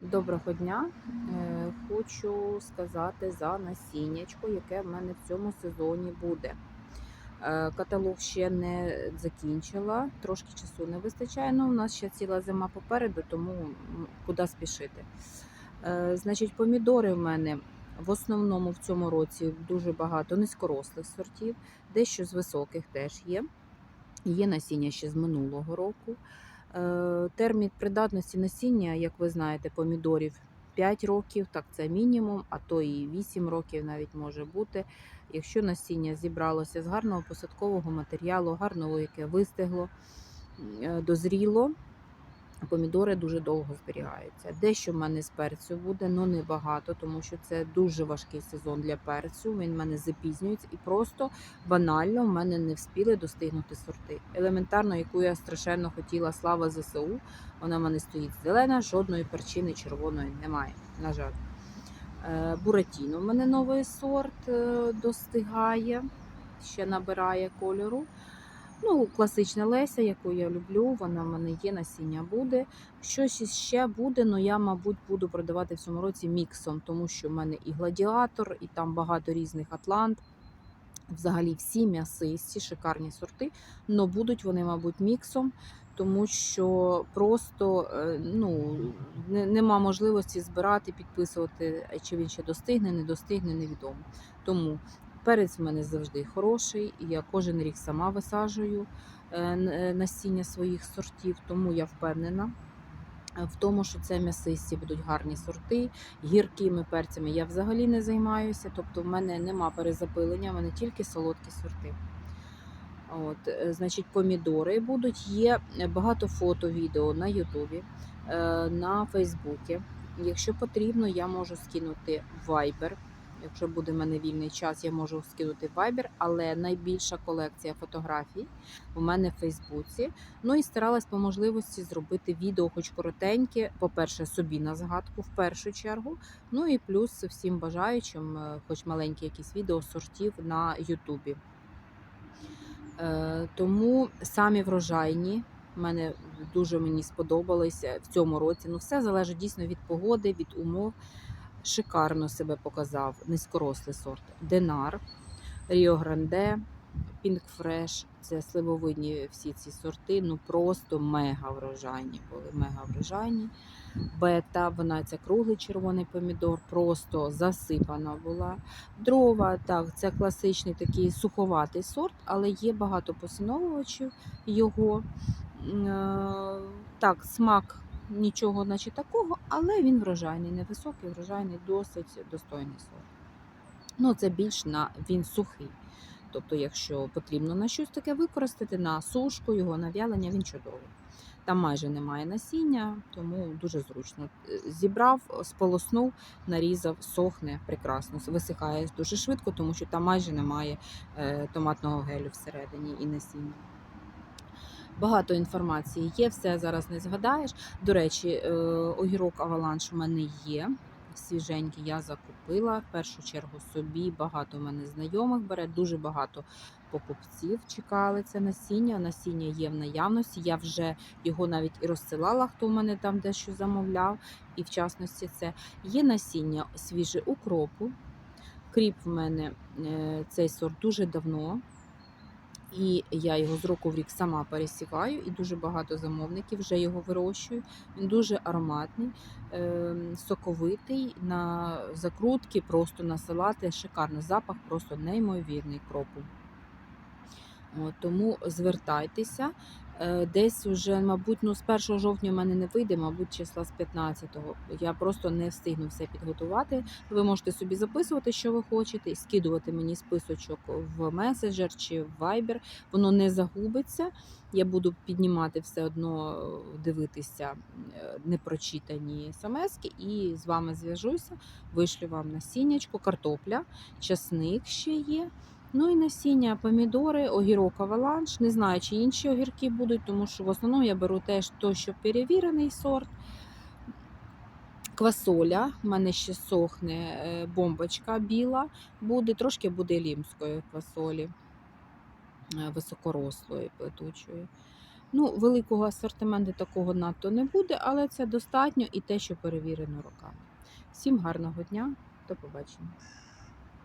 Доброго дня! Е, Хочу сказати за насіннячко, яке в мене в цьому сезоні буде. Е, Каталог ще не закінчила, трошки часу не вистачає. Ну, у нас ще ціла зима попереду, тому куди спішити. Е, Значить, помідори в мене в основному в цьому році дуже багато низькорослих сортів, дещо з високих теж є. Є насіння ще з минулого року. Е, Термін придатності насіння, як ви знаєте, помідорів 5 років, так це мінімум, а то і 8 років навіть може бути. Якщо насіння зібралося з гарного посадкового матеріалу, гарного, яке вистигло, е, дозріло, помідори дуже довго зберігаються. Дещо в мене з перцю буде, але не багато, тому що це дуже важкий сезон для перцю. Він в мене запізнюється і просто банально в мене не вспіли достигнути сорти. Елементарно, яку я страшенно хотіла слава ЗСУ, вона в мене стоїть зелена, жодної перчини червоної немає. На жаль. Е, Буратіно в мене новий сорт е, достигає, ще набирає кольору. Ну, класична Леся, яку я люблю, вона в мене є, насіння буде. Щось іще буде, але я, мабуть, буду продавати в цьому році міксом, тому що в мене і гладіатор, і там багато різних атлант. Взагалі всі м'ясисті, шикарні сорти, але будуть вони, мабуть, міксом, тому що просто е, ну, не- нема можливості збирати, підписувати, чи він ще достигне, не достигне, невідомо. Тому перець в мене завжди хороший, і я кожен рік сама висаджую е, е, насіння своїх сортів, тому я впевнена. е, В тому, що це м'ясисті будуть гарні сорти, гіркими перцями я взагалі не займаюся. Тобто, в мене нема перезапилення, в мене тільки солодкі сорти. От, значить, помідори будуть. Є багато фото, відео на Ютубі, на Фейсбуці. Якщо потрібно, я можу скинути в Viber. Якщо буде в мене вільний час, я можу скинути в Viber, але найбільша колекція фотографій у мене в Фейсбуці. Ну і старалась по можливості зробити відео, хоч коротеньке. По-перше, собі на згадку в першу чергу. Ну і плюс всім бажаючим, е, хоч маленькі якісь відео сортів на Ютубі. Е, Тому самі врожайні. мене дуже мені сподобалися в цьому році. Ну, все залежить дійсно від погоди, від умов. Шикарно себе показав низькорослий сорт Денар, Ріо Гранде, Пінк Фреш. Це сливовидні всі ці сорти. Ну просто мега врожайні були. Мега врожайні. Бета, вона це круглий червоний помідор, просто засипана була. Дрова, так, це класичний такий суховатий сорт, але є багато посиновувачів його. Е, Так, смак нічого, наче такого, але він врожайний, невисокий, врожайний, досить достойний сорт. Ну, це більш на він сухий. Тобто, якщо потрібно на щось таке використати, на сушку, його на вялення, він чудовий. Там майже немає насіння, тому дуже зручно. Зібрав, сполоснув, нарізав, сохне прекрасно, висихає дуже швидко, тому що там майже немає е, томатного гелю всередині і насіння. Багато інформації є, все зараз не згадаєш. До речі, е, огірок Аваланш у мене є. Свіженький я закупила. В першу чергу собі. Багато в мене знайомих бере, дуже багато покупців чекали це насіння. Насіння є в наявності. Я вже його навіть і розсилала, хто в мене там дещо замовляв. І в частності це є насіння свіже укропу. Кріп в мене е, цей сорт дуже давно. І я його з року в рік сама пересіваю, і дуже багато замовників вже його вирощую. Він дуже ароматний, ем, соковитий на закрутки, просто на салати. Шикарний запах, просто неймовірний кропу. От, тому звертайтеся. Е, Десь вже, мабуть, ну, з 1 жовтня в мене не вийде, мабуть, числа з 15-го. Я просто не встигну все підготувати. Ви можете собі записувати, що ви хочете, і скидувати мені списочок в меседжер чи в Viber. Воно не загубиться. Я буду піднімати все одно, е, дивитися е, непрочитані смски і з вами зв'яжуся. Вишлю вам насіннячко, картопля, часник ще є. Ну і насіння, помідори, огірок аваланш. Не знаю, чи інші огірки будуть, тому що в основному я беру теж той, що перевірений сорт. Квасоля, в мене ще сохне е, бомбочка біла, буде, трошки буде лімської квасолі, е, високорослої, плетучої. Ну, великого асортименту такого надто не буде, але це достатньо і те, що перевірено роками. Всім гарного дня, до побачення.